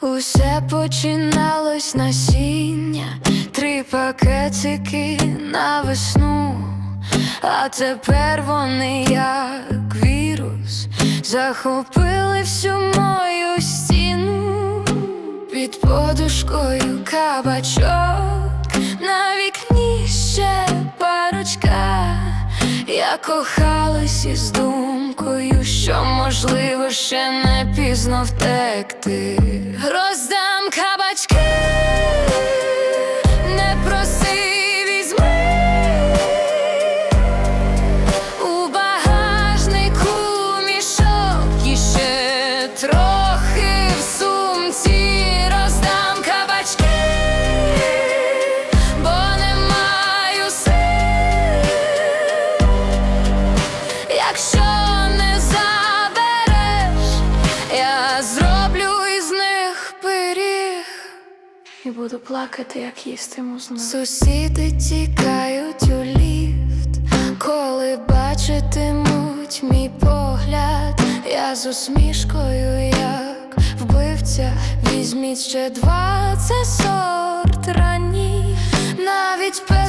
Усе починалось насіння, три пакетики на весну, а тепер вони як вірус. Захопили всю мою під подушкою кабачок, на вікні ще парочка. Я кохалась із думкою, що можливо ще не пізно втекти. Роздам Якщо не забереш, я зроблю із них пиріг. І буду плакати, як їстиму знову. Сусіди тікають у ліфт, коли бачитимуть мій погляд, я з усмішкою, як вбивця, візьміть ще два, це сорт ранній, навіть пес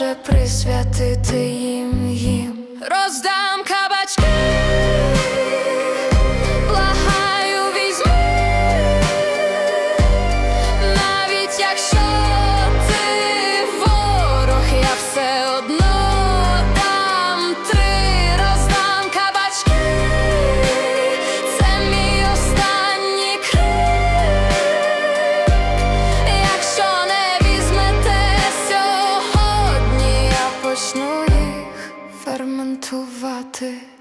може присвятити їм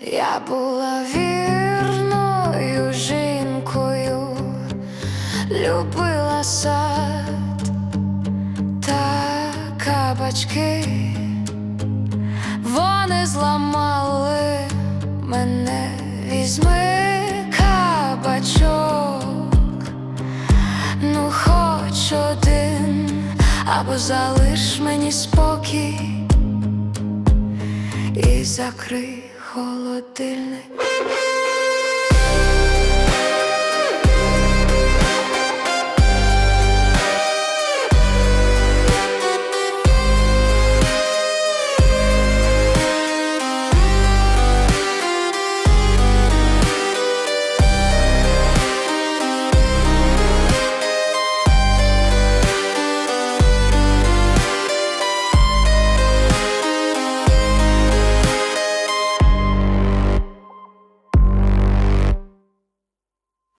Я була вірною жінкою, любила сад та кабачки. Вони зламали мене, візьми кабачок. Ну, хоч один, або залиш мені спокій і закрий холодильник.